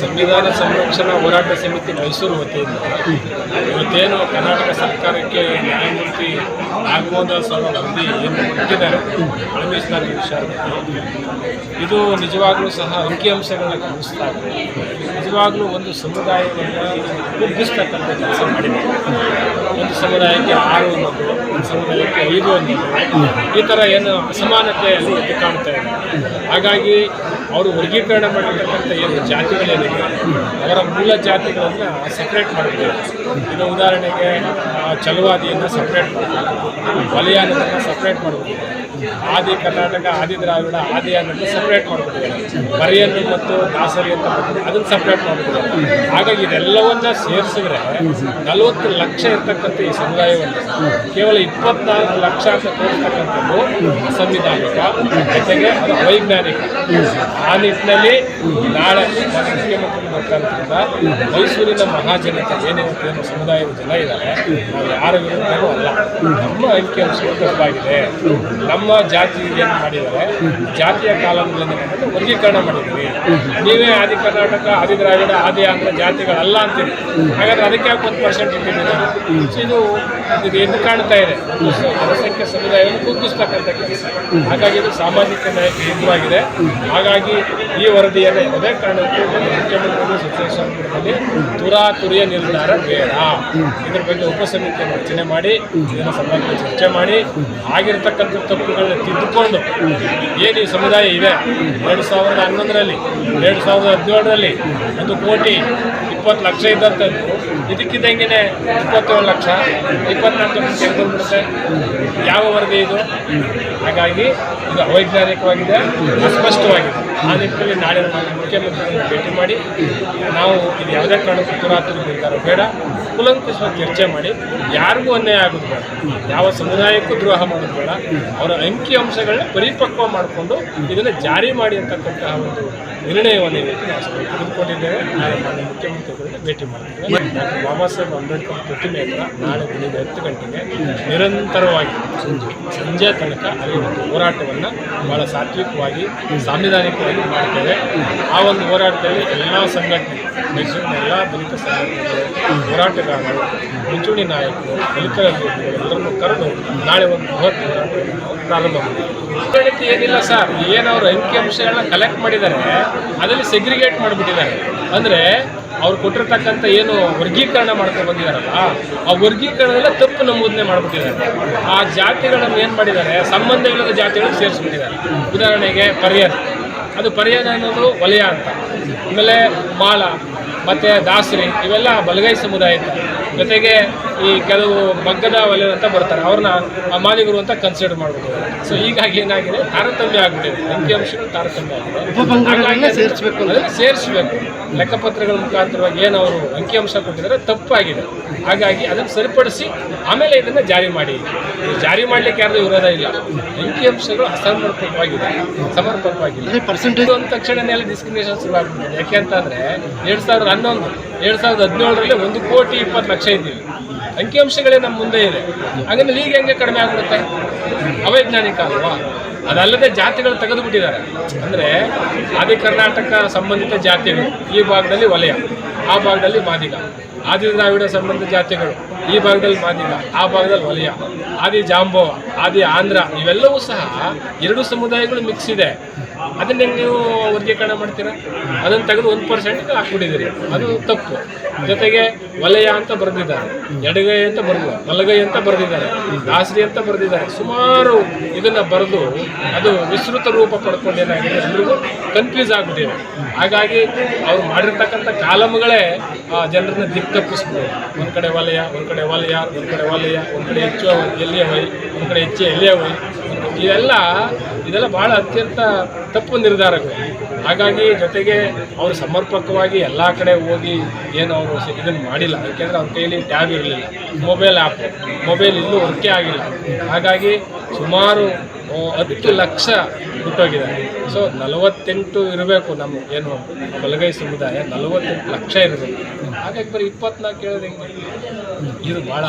ಸಂವಿಧಾನ ಸಂರಕ್ಷಣಾ ಹೋರಾಟ ಸಮಿತಿ ಮೈಸೂರು ವತಿಯಿಂದ ಇವತ್ತೇನು ಕರ್ನಾಟಕ ಸರ್ಕಾರಕ್ಕೆ ನ್ಯಾಯಮೂರ್ತಿ ನಾಗಮೋಹನ್ ಸ್ವಾಮಿ ವರದಿ ಏನು ಕೊಟ್ಟಿದ್ದಾರೆ ಮೀಸಲಾತಿ ವಿಷಯ ಇದು ನಿಜವಾಗ್ಲೂ ಸಹ ಅಂಕಿಅಂಶಗಳನ್ನ ಇದೆ. ನಿಜವಾಗ್ಲೂ ಒಂದು ಸಮುದಾಯವನ್ನು ಕುಗ್ಗಿಸ್ತಕ್ಕಂಥ ಕೆಲಸ ಮಾಡಿದೆ. ಒಂದು ಸಮುದಾಯಕ್ಕೆ ಆರು ಅನ್ನೋದು, ಒಂದು ಸಮುದಾಯಕ್ಕೆ ಐದು ಅನ್ನೋದು, ಈ ಥರ ಏನು ಅಸಮಾನತೆ ಅಲ್ಲಿ ಕಾಣ್ತಾ ಇದೆ. ಹಾಗಾಗಿ ಅವರು ವರ್ಗೀಕರಣ ಮಾಡಿರ್ತಕ್ಕಂಥ ಏನು ಜಾತಿಗಳೇನಿದೆ, ಅವರ ಮೂಲ ಜಾತಿಗಳನ್ನು ಸಪ್ರೇಟ್ ಮಾಡಿದ್ದಾರೆ ಇನ್ನು ಉದಾಹರಣೆಗೆ ಚಲುವಾದಿಯನ್ನು ಸಪ್ರೇಟ್ ಮಾಡಬೇಕು ವಲಯ ಅನ್ನೋದನ್ನು ಸಪ್ರೇಟ್ ಮಾಡಬೇಕು ಆದಿ ಕರ್ನಾಟಕ, ಆದಿ ದ್ರಾವಿಡ, ಆದಿ ಅನ್ನೋದು ಸಪ್ರೇಟ್ ಮಾಡ್ಬಿಟ್ಟಿದ್ದಾರೆ. ಮರಿಯನ್ನು ಮತ್ತು ದಾಸರಿ ಅಂತ ಅದನ್ನು ಸಪ್ರೇಟ್ ಮಾಡ್ಬಿಟ್ಟಿದ್ದಾರೆ. ಹಾಗಾಗಿ ಇದೆಲ್ಲವನ್ನ ಸೇರಿಸಿದ್ರೆ ನಲವತ್ತು ಲಕ್ಷ ಇರ್ತಕ್ಕಂಥ ಈ ಸಮುದಾಯವನ್ನು ಕೇವಲ ಇಪ್ಪತ್ನಾಲ್ಕು ಲಕ್ಷ ಅಂತ ತೋರಿಸ್ತಕ್ಕಂಥದ್ದು ಸಂವಿಧಾನಿಕ ಜೊತೆಗೆ ಅದು ಅವೈಜ್ಞಾನಿಕ. ಆ ನಿಟ್ಟಿನಲ್ಲಿ ನಾಳೆ ಮುಖ್ಯಮಂತ್ರಿ ಬರ್ತಕ್ಕಂಥ ಮೈಸೂರಿನ ಮಹಾಜನತೆ ಏನು ಸಮುದಾಯದ ಜನ ಇದ್ದಾರೆ, ನಾವು ಯಾರ ವಿರುದ್ಧವೂ ಅಲ್ಲ. ನಮ್ಮ ಐಕ್ಯ ತಪ್ಪಾಗಿದೆ ನಮ್ಮ ಜಾತಿ ಏನು ಮಾಡಿದ್ದಾರೆ ಜಾತಿಯ ಕಾಲಂಗಳನ್ನು ವರ್ಗೀಕರಣ ಮಾಡಿದ್ದೀವಿ. ನೀವೇ ಆದಿ ಕರ್ನಾಟಕ ಆದಿ ದ್ರಾವಿಡ ಆದಿ ಆಂಧ್ರ ಜಾತಿಗಳಲ್ಲ ಅಂತೀರಿ. ಹಾಗಾದ್ರೆ ಅದಕ್ಕೆ ಯಾಕೆ ಒಂದು ಪರ್ಸೆಂಟ್ ಇಟ್ಟಿದ್ದೀರಾ? ಇದು ಇದು ಎದ್ದು ಕಾಣ್ತಾ ಇದೆ. ಜನಸಂಖ್ಯೆ ಸಮುದಾಯವನ್ನು ಕುಗ್ಗಿಸ್ತಕ್ಕಂಥ ಕೆಲಸ ಹಾಗಾಗಿ ಇದು ಸಾಮಾಜಿಕ ನ್ಯಾಯಕ್ಕೆ ವಿರುದ್ಧವಾಗಿದೆ. ಹಾಗಾಗಿ ಈ ವರದಿಯನ್ನು ಅದೇ ಕಾರಣಕ್ಕೆ ಮುಖ್ಯಮಂತ್ರಿಗಳು ಸಚಿವ ಸಂಪುಟದಲ್ಲಿ ತುರಾತುರಿಯ ನಿರ್ಧಾರ ಬೇಡ. ಇದ್ರ ಬಗ್ಗೆ ಉಪಸಮಿತಿಯನ್ನು ರಚನೆ ಮಾಡಿ ಇದನ್ನು ಸಮಾಜದಲ್ಲಿ ಚರ್ಚೆ ಮಾಡಿ ಆಗಿರ್ತಕ್ಕಂಥ ತಪ್ಪುಗಳನ್ನ ತಿದ್ದುಕೊಂಡು ಏನು ಈ ಸಮುದಾಯ ಇದೆ? ಎರಡು ಸಾವಿರದ ಹನ್ನೊಂದರಲ್ಲಿ ಎರಡು ಸಾವಿರದ ಹದಿನೇಳರಲ್ಲಿ ಒಂದು ಕೋಟಿ ಇಪ್ಪತ್ತು ಲಕ್ಷ ಇದ್ದಂತೆ. ಇದಕ್ಕಿದ್ದಂಗೆ ಇಪ್ಪತ್ತೇಳು ಲಕ್ಷ. ಇಪ್ಪತ್ನಾಲ್ಕು ಲಕ್ಷ ಬಂದ್ಬಿಡುತ್ತೆ ಯಾವ ವರದಿ ಇದು? ಹಾಗಾಗಿ ಇದು ಅವೈಜ್ಞಾನಿಕವಾಗಿದೆ, ಅಸ್ಪಷ್ಟವಾಗಿದೆ. ಆ ನಿಟ್ಟಿನಲ್ಲಿ ನಾಳೆ ಮುಖ್ಯಮಂತ್ರಿಗಳನ್ನು ಭೇಟಿ ಮಾಡಿ, ನಾವು ಇದು ಯಾವುದೇ ಕಾರಣಕ್ಕೂ ಪುರಾತನ ಬೇಡ. ಕುಲಂಕುಷವಾಗಿ ಚರ್ಚೆ ಮಾಡಿ ಯಾರಿಗೂ ಅನ್ಯಾಯ ಆಗೋದು ಬೇಡ. ಯಾವ ಸಮುದಾಯಕ್ಕೂ ದ್ರೋಹ ಮಾಡೋದು ಬೇಡ. ಅವರ ಅಂಕಿ ಅಂಶಗಳನ್ನ ಪರಿಪಕ್ವ ಮಾಡಿಕೊಂಡು ಇದನ್ನು ಜಾರಿ ಮಾಡಿ ಅಂತಕ್ಕಂತಹ ಒಂದು ನಿರ್ಣಯವನ್ನು ಇವತ್ತು ನಾವು ತೆಗೆದುಕೊಂಡಿದ್ದೇವೆ. ನಾಳೆ ಮಾನ್ಯ ಮುಖ್ಯಮಂತ್ರಿಗಳನ್ನ ಭೇಟಿ ಮಾಡ್ತೇವೆ. ಡಾಕ್ಟರ್ ಬಾಬಾ ಸಾಹೇಬ್ ಅಂಬೇಡ್ಕರ್ ಪ್ರತಿಮೆ ಹತ್ರ ನಾಳೆ ಬೆಳಿಗ್ಗೆ ಹತ್ತು ಗಂಟೆಗೆ ನಿರಂತರವಾಗಿ ಸಂಜೆ ಸಂಜೆ ತನಕ ಅಲ್ಲಿ ಒಂದು ಹೋರಾಟವನ್ನು ಬಹಳ ಸಾತ್ವಿಕವಾಗಿ ಸಾಂವಿಧಾನಿಕವಾಗಿ ಮಾಡ್ತೇವೆ. ಆ ಒಂದು ಹೋರಾಟದಲ್ಲಿ ಎಲ್ಲ ಸಂಘಟನೆ ಮೈಸೂರಿನ ಎಲ್ಲ ದಲಿತ ಸಂಘಟನೆಗಳು ಹೋರಾಟಗಾರರು ಮುಂಚೂಣಿ ನಾಯಕರು ದಲಿತರ ಎಲ್ಲರನ್ನು ಕರೆದು ನಾಳೆ ಒಂದು ಬೃಹತ್ ಪ್ರಾರಂಭ ಮಾಡಿದ್ದಾರೆ ಏನಿಲ್ಲ ಸರ್, ಏನು ಅವರು ಅಂಕಿಅಂಶಗಳನ್ನ ಕಲೆಕ್ಟ್ ಮಾಡಿದ್ದಾರೆ, ಅದರಲ್ಲಿ ಸೆಗ್ರಿಗೇಟ್ ಮಾಡಿಬಿಟ್ಟಿದ್ದಾರೆ. ಅಂದರೆ ಅವ್ರು ಕೊಟ್ಟಿರ್ತಕ್ಕಂಥ ಏನು ವರ್ಗೀಕರಣ ಮಾಡ್ಕೊಂಡು ಬಂದಿದ್ದಾರಲ್ಲ, ಆ ವರ್ಗೀಕರಣದಲ್ಲ ತಪ್ಪು ನಮೂದನೆ ಮಾಡಿಬಿಟ್ಟಿದ್ದಾರೆ. ಆ ಜಾತಿಗಳನ್ನು ಏನು ಮಾಡಿದ್ದಾರೆ ಸಂಬಂಧವಿಲ್ಲದ ಜಾತಿಗಳನ್ನು ಸೇರಿಸ್ಬಿಟ್ಟಿದ್ದಾರೆ. ಉದಾಹರಣೆಗೆ ಪರ್ಯಾಯ ಅದು ಪರ್ಯಾಯ ಅನ್ನೋದು ವಲಯ ಅಂತ. ಆಮೇಲೆ ಮಾಳ ಮತ್ತು ದಾಸರಿ ಇವೆಲ್ಲ ಬಲಗೈ ಸಮುದಾಯದ ಜೊತೆಗೆ ಈ ಕೆಲವು ಮಗ್ಗದ ವಲಯ ಅಂತ ಬರ್ತಾರೆ. ಅವ್ರನ್ನ ಮಾದಿಗರು ಅಂತ ಕನ್ಸಿಡರ್ ಮಾಡ್ಬೋದು ಸೊ ಹೀಗಾಗಿ ಏನಾಗಿದೆ? ತಾರತಮ್ಯ ಆಗ್ಬಿಟ್ಟಿದೆ. ಅಂಕಿಅಂಶಗಳು ತಾರತಮ್ಯ ಆಗಿದೆ. ಸೇರಿಸಬೇಕು ಅಂದ್ರೆ ಸೇರಿಸಬೇಕು. ಲೆಕ್ಕಪತ್ರಗಳ ಮುಖಾಂತರವಾಗಿ ಏನು ಅವರು ಅಂಕಿಅಂಶ ಕೊಟ್ಟಿದ್ದಾರೆ ತಪ್ಪಾಗಿದೆ. ಹಾಗಾಗಿ ಅದನ್ನು ಸರಿಪಡಿಸಿ ಆಮೇಲೆ ಇದನ್ನು ಜಾರಿ ಮಾಡಿ. ಜಾರಿ ಮಾಡಲಿಕ್ಕೆ ಯಾರ್ದು ವಿರೋಧ ಇಲ್ಲ. ಅಂಕಿಅಂಶಗಳು ಅಸಮರ್ಪಕವಾಗಿದೆ. ಸಮರ್ಪಕವಾಗಿಲ್ಲ. ಪರ್ಸೆಂಟೇಜ್ ಅಂದ ತಕ್ಷಣನೇ ಡಿಸ್ಕ್ರಿಮಿನೇಷನ್ ಶುರುವಾಗ್ಬಿಟ್ಟಿದೆ ಯಾಕೆ ಅಂತಂದ್ರೆ ಎರಡು ಸಾವಿರದ ಹನ್ನೊಂದು ಎರಡು ಸಾವಿರದ ಹದಿನೇಳರಲ್ಲಿ ಒಂದು ಕೋಟಿ ಇಪ್ಪತ್ತು ಲಕ್ಷ ಇದ್ದೀವಿ ಅಂಕಿಅಂಶಗಳೇ ನಮ್ಮ ಮುಂದೆ ಇದೆ. ಹಾಗೆ ಲೀಗ್ ಹೆಂಗೆ ಕಡಿಮೆ ಆಗ್ಬಿಡುತ್ತೆ ಅವೈಜ್ಞಾನಿಕ ಅಲ್ವಾ? ಅದಲ್ಲದೆ ಜಾತಿಗಳು ತೆಗೆದು ಬಿಟ್ಟಿದ್ದಾರೆ ಅಂದರೆ ಆದಿ ಕರ್ನಾಟಕ ಸಂಬಂಧಿತ ಜಾತಿಗಳು, ಈ ಭಾಗದಲ್ಲಿ ವಲಯ, ಆ ಭಾಗದಲ್ಲಿ ಮಾದಿಗ. ಆದಿ ದ್ರಾವಿಡ ಸಂಬಂಧಿತ ಜಾತಿಗಳು, ಈ ಭಾಗದಲ್ಲಿ ಮಾದಿಗ, ಆ ಭಾಗದಲ್ಲಿ ವಲಯ. ಆದಿ ಜಾಂಬೋ ಆದಿ ಆಂಧ್ರ, ಇವೆಲ್ಲವೂ ಸಹ ಎರಡು ಸಮುದಾಯಗಳು ಮಿಕ್ಸ್ ಇದೆ. ಅದನ್ನ ನೀವು ವರ್ಗೀಕರಣ ಮಾಡ್ತೀರಾ ಅದನ್ನು ತೆಗೆದು ಒಂದು ಪರ್ಸೆಂಟ್ ಹಾಕ್ಬಿಟ್ಟಿದ್ದೀರಿ ಅದು ತಪ್ಪು ಜೊತೆಗೆ ವಲಯ ಅಂತ ಬರೆದಿದ್ದಾರೆ ಎಡಗೈ ಅಂತ ಬರೆದಿದ್ದಾರೆ ಬಲಗೈ ಅಂತ ಬರೆದಿದ್ದಾರೆ ದಾಸರಿ ಅಂತ ಬರೆದಿದ್ದಾರೆ ಸುಮಾರು ಇದನ್ನ ಬರೆದು ಅದು ವಿಸ್ತೃತ ರೂಪ ಪಡ್ಕೊಂಡು ಎಲ್ರಿಗೂ ಕನ್ಫ್ಯೂಸ್ ಆಗ್ಬಿಟ್ಟಿದೆ ಹಾಗಾಗಿ ಅವ್ರು ಮಾಡಿರ್ತಕ್ಕಂಥ ಕಾಲಮ್ಗಳೇ ಆ ಜನರನ್ನ ದಿಕ್ಕು ತಪ್ಪಿಸ್ಬಿಟ್ಟಿದೆ ಒಂದು ಕಡೆ ವಲಯ ಒಂದು ಕಡೆ ವಲಯ ಒಂದು ಕಡೆ ವಲಯ ಒಂದು ಕಡೆ ಹೆಚ್ಚು ಎಲ್ಲಿಯ ವೈ ಒಂದು ಕಡೆ ಹೆಚ್ಚು ಎಲ್ಲಿಯ ವೈ ಇದೆಲ್ಲ ಇದೆಲ್ಲ ಭಾಳ ಅತ್ಯಂತ ತಪ್ಪು ನಿರ್ಧಾರಗಳು. ಹಾಗಾಗಿ ಜೊತೆಗೆ ಅವರು ಸಮರ್ಪಕವಾಗಿ ಎಲ್ಲ ಕಡೆ ಹೋಗಿ ಏನು ಅವರು ಇದನ್ನು ಮಾಡಿಲ್ಲ. ಯಾಕೆಂದರೆ ಅವ್ರ ಕೈಯಲ್ಲಿ ಟ್ಯಾಬ್ ಇರಲಿಲ್ಲ. ಮೊಬೈಲ್ ಆ್ಯಪ್ ಮೊಬೈಲ್ ಇನ್ನೂ ವರ್ಕೇ ಆಗಿಲ್ಲ. ಹಾಗಾಗಿ ಸುಮಾರು ಹತ್ತು ಲಕ್ಷ ಹುಟ್ಟೋಗಿದ್ದಾರೆ ಸೊ, ನಲವತ್ತೆಂಟು ಇರಬೇಕು ನಮ್ಮ ಏನು, ಬಲಗೈ ಸಮುದಾಯ, ನಲವತ್ತೆಂಟು ಲಕ್ಷ ಇರಬೇಕು. ಹಾಗಾಗಿ ಬರೀ ಇಪ್ಪತ್ನಾಲ್ಕು ಹೇಳೋದು ಹೆಂಗೆ? ಇದು ಭಾಳ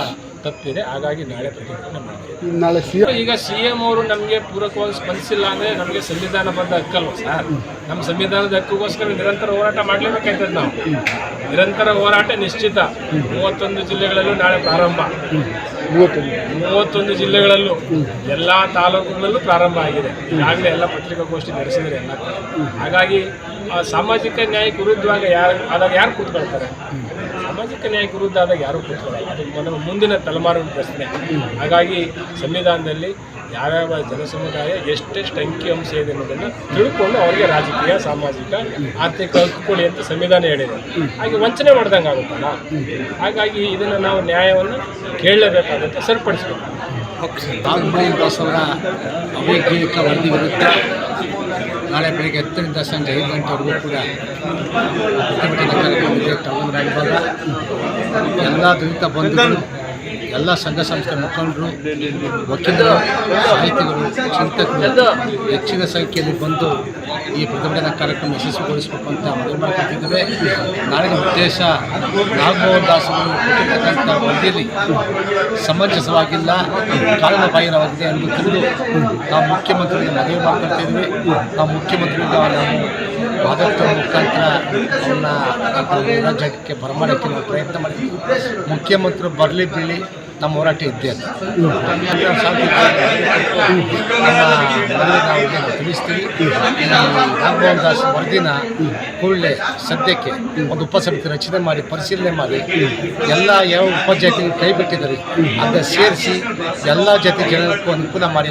ತಪ್ಪಿದೆ. ಹಾಗಾಗಿ ನಾಳೆ ಪ್ರತಿಭಟನೆ ಮಾಡ್ತೀವಿ. ನಾಳೆ ಈಗ ಸಿ ಎಂ ಅವರು ನಮಗೆ ಪೂರಕವಾಗಿ ಸ್ಪಂದಿಸಿಲ್ಲ ಅಂದರೆ ನಮಗೆ ಸಂವಿಧಾನಬದ್ಧ ಹಕ್ಕಲ್ವ ಸರ್? ನಮ್ಮ ಸಂವಿಧಾನದ ಹಕ್ಕಿಗೋಸ್ಕರ ನಿರಂತರ ಹೋರಾಟ ಮಾಡಲೇಬೇಕಾಯ್ತದೆ ನಾವು. ನಿರಂತರ ಹೋರಾಟ ನಿಶ್ಚಿತ. ಮೂವತ್ತೊಂದು ಜಿಲ್ಲೆಗಳಲ್ಲೂ ನಾಳೆ ಪ್ರಾರಂಭ. ಮೂವತ್ತೊಂದು ಜಿಲ್ಲೆಗಳಲ್ಲೂ ಎಲ್ಲ ತಾಲೂಕುಗಳಲ್ಲೂ ಪ್ರಾರಂಭ ಆಗಿದೆ. ಈಗಾಗಲೇ ಎಲ್ಲ ಪತ್ರಿಕಾಗೋಷ್ಠಿ ನಡೆಸಿದರೆ ಎಲ್ಲ. ಹಾಗಾಗಿ ಆ ಸಾಮಾಜಿಕ ನ್ಯಾಯಕ್ಕೆ ವಿರುದ್ಧವಾಗಿ ಯಾರು ಅದಾಗ ಯಾರು ಕೂತ್ಕೊಳ್ತಾರೆ? ಸಾಮಾಜಿಕ ನ್ಯಾಯ ವಿರುದ್ಧ ಯಾರು ಕೂತ್ಕೊಳ್ಳಲ್ಲ. ಅದು ನಮ್ಮ ಮುಂದಿನ ತಲೆಮಾರಿನ ಪ್ರಶ್ನೆ. ಹಾಗಾಗಿ ಸಂವಿಧಾನದಲ್ಲಿ ಯಾವ್ಯಾವ ಜನಸಮುದಾಯ ಎಷ್ಟೆಷ್ಟು ಅಂಕಿ ಅಂಶ ಇದೆ ಅನ್ನೋದನ್ನು ತಿಳ್ಕೊಂಡು ಅವರಿಗೆ ರಾಜಕೀಯ, ಸಾಮಾಜಿಕ, ಆರ್ಥಿಕ ಹಕ್ಕುಕೊಳ್ಳಿ ಅಂತ ಸಂವಿಧಾನ ಹೇಳಿದೆ. ಹಾಗೆ ವಂಚನೆ ಮಾಡ್ದಂಗೆ ಆಗುತ್ತಲ್ಲ? ಹಾಗಾಗಿ ಇದನ್ನು ನಾವು ನ್ಯಾಯವನ್ನು ಕೇಳಲೇಬೇಕಾಗುತ್ತೆ ಸರಿಪಡಿಸ್ಬೇಕು. ವರದಿ ನಾಳೆ ಬೆಳಗ್ಗೆ ಹತ್ತರಿಂದ ಸಂಜೆ ಐದು ಗಂಟೆವರೆಗೂ ಕೂಡ ಪ್ರತಿಭಟನೆ ಕಾರ್ಯಕ್ರಮಕ್ಕೆ ತಗೊಂಡಾಗಿದ್ದಾಗ ಎಲ್ಲ ದಲಿತ ಬಂಧುಗಳು ಎಲ್ಲ ಸಂಘ ಸಂಸ್ಥೆ ಮುಖಂಡರು, ವಕೀಲರು, ಸಾಹಿತಿಗಳು, ಚಿಂತಕರು ಹೆಚ್ಚಿನ ಸಂಖ್ಯೆಯಲ್ಲಿ ಬಂದು ಈ ಪ್ರತಿಭಟನಾ ಕಾರ್ಯಕ್ರಮ ಯಶಸ್ವಿಗೊಳಿಸಬೇಕು ಅಂತ ಮನವಿ ಮಾಡ್ಕೊತಿದ್ದೇವೆ ನಾಳೆ ಉದ್ದೇಶ ನಾಗಮೋಹನ್ ದಾಸ್ ಅವರು ಕೊಟ್ಟಿರ್ತಕ್ಕಂಥ ವರದಿಯಲ್ಲಿ ಸಮಂಜಸವಾಗಿಲ್ಲ ಕಾರಣ ಬಾಹಿರವಾಗಿದೆ ಎಂದು ತಿಳಿದು ನಾವು ಮುಖ್ಯಮಂತ್ರಿಗೆ ಮನವಿ ಮಾಡ್ಕೊಳ್ತಿದ್ವಿ ನಾವು ಮುಖ್ಯಮಂತ್ರಿಗ ನಾವು ಮಾದಕ ಮುಖಾಂತರ ಅವನ್ನ ರಾಜ್ಯಕ್ಕೆ ಬರಮಾಡೋಕ್ಕೆ ಪ್ರಯತ್ನ ಮಾಡಿದ್ವಿ ಮುಖ್ಯಮಂತ್ರಿ ಬರಲಿ ಬೀಳಿ ನಮ್ಮ ಹೋರಾಟ ಇದ್ದೇ ನಾವು ಅವ್ರಿಗೆ ತಿಳಿಸ್ತೀವಿ. ಮರುದಿನ ನಾಗಮೋಹನ್ ದಾಸ್ ವರದಿನ ಕೂಡಲೇ ಸದ್ಯಕ್ಕೆ ಒಂದು ಉಪಸಮಿತಿ ರಚನೆ ಮಾಡಿ ಪರಿಶೀಲನೆ ಮಾಡಿ ಎಲ್ಲ ಯಾವ ಉಪಜಾತಿ ಕೈ ಬಿಟ್ಟಿದ್ದಾರೆ ಅದನ್ನ ಸೇರಿಸಿ ಎಲ್ಲ ಜಾತಿ ಜನಕ್ಕೂ ಅನುಕೂಲ ಮಾಡಿ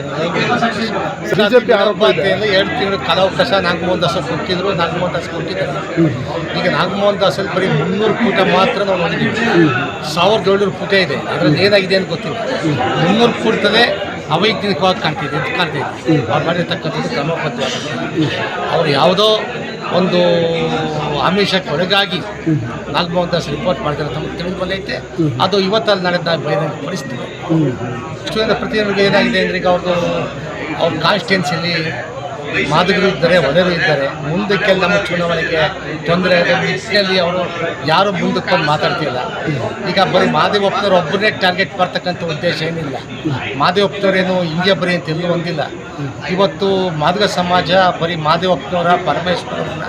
ಬಿಜೆಪಿ ಆರೋಪ ಅಂತ ಎರಡು ತಿಂಗಳು ಕಾಲಾವಕಾಶ ನಾಗಮೋಹನ್ ದಾಸ್ ಕೊಟ್ಟಿದ್ರು ನಾಗಮೋಹನ್ ದಾಸ್ ಕೊಟ್ಟಿದ್ದಾರೆ. ಈಗ ನಾಗಮೋಹನ್ ದಾಸ್ ಅಲ್ಲಿ ಬರೀ ಮುನ್ನೂರು ಪುಟ ಮಾತ್ರ ನಾವು ನೋಡಿದ್ದೀವಿ ಸಾವಿರದ ಏಳ್ನೂರು ಪುಟ ಇದೆ. ಅದರಲ್ಲಿ ಏನಾಗಿದೆ? ಅಂತ ಗೊತ್ತಿಲ್ಲ. ಮುನ್ನೂರು ಕೂಡ್ತದೆ ಅವೈಜ್ಞಾನಿಕವಾಗಿ ಕಾಣ್ತಿದೆ ಅಂತ ಕಾಣ್ತಿದೆ. ಅವ್ರು ಮಾಡಿರ್ತಕ್ಕಂಥದ್ದು ಕ್ರಮಬದ್ಧವಾದ ಅವರು ಯಾವುದೋ ಒಂದು ಆಮಿಷಕ್ಕೆ ಒಳಗಾಗಿ ನಾಗಮೋಹನ್ ದಾಸ್ ರಿಪೋರ್ಟ್ ಮಾಡ್ತಾರೆ ತಮಗೆ ತಿಳಿದು ಬಂದೈತೆ. ಅದು ಇವತ್ತಲ್ಲಿ ನಡೆದ ನಾವು ಪರಿಸ್ಥಿತಿ. ಇಷ್ಟು ಪ್ರತಿಯೊಂದು ಏನಾಗಿದೆ ಅಂದರೆ ಈಗ ಅವ್ರದ್ದು ಅವ್ರ ಕಾನ್ಸ್ಟಿಟ್ಯೂನ್ಸಿಯಲ್ಲಿ ಮಾದಕರು ಇದ್ದಾರೆ ಒಡೆಯರು ಇದ್ದಾರೆ ಮುಂದಕ್ಕೆಲ್ಲ ನಮ್ಮ ಚುನಾವಣೆಗೆ ತೊಂದರೆ ಆದ ನಿಟ್ಟಿನಲ್ಲಿ ಅವರು ಯಾರು ಮುಂದಕ್ಕೆ ಬಂದು ಮಾತಾಡ್ತಿಲ್ಲ. ಈಗ ಬರೀ ಮಾದೇವಪ್ಪನವ್ರು ಒಬ್ಬರನ್ನೇ ಟಾರ್ಗೆಟ್ ಬರ್ತಕ್ಕಂಥ ಉದ್ದೇಶ ಏನಿಲ್ಲ. ಮಾದೇವಪ್ಪನವರೇನು ಹಿಂಗೆ ಬರೀ ಅಂತ ಎಲ್ಲೂ ಒಂದಿಲ್ಲ ಇವತ್ತು ಮಾದಕ ಸಮಾಜ ಬರೀ ಮಾದೇವಪ್ಪನವರ ಪರಮೇಶ್ವರವ್ರನ್ನ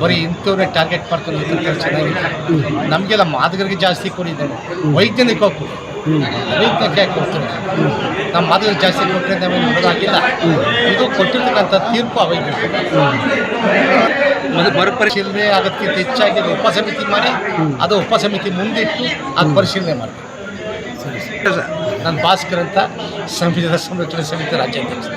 ಬರೀ ಇಂಥವ್ರನ್ನೇ ಟಾರ್ಗೆಟ್ ಇದ್ದಿದ್ರೆ ಚೆನ್ನಾಗಿಲ್ಲ ನಮಗೆಲ್ಲ ಮಾದಕರಿಗೆ ಜಾಸ್ತಿ ಕೊಡಿದ್ದಾರೆ ವೈಜ್ಞಾನಿಕವಾಗಿ ಕೊಡಿ ಕೈ ಕೊಡ್ತಾರೆ ನಮ್ಮ ಮಾದಕರಿಗೆ ಜಾಸ್ತಿ ಕೊಟ್ಟರೆ ನಮಗೆ ನೋಡೋದಾಗಿಲ್ಲ ಇದು ಕೊಟ್ಟಿರ್ತಕ್ಕಂಥ ತೀರ್ಪು ಅದು ಮರುಪರಿಶೀಲನೆ ಅದಕ್ಕಿಂತ ಹೆಚ್ಚಾಗಿ ಅದು ಉಪಸಮಿತಿ ಮಾಡಿ ಅದು ಉಪಸಮಿತಿ ಮುಂದಿಟ್ಟು ಅದು ಪರಿಶೀಲನೆ ಮಾಡಿ ನಾನು ಭಾಸ್ಕರ್ ಅಂತ ಸಂವಿಧಾನ ಸಂರಕ್ಷಣೆ ಸಮಿತಿ ರಾಜ್ಯಾಧ್ಯಕ್ಷ.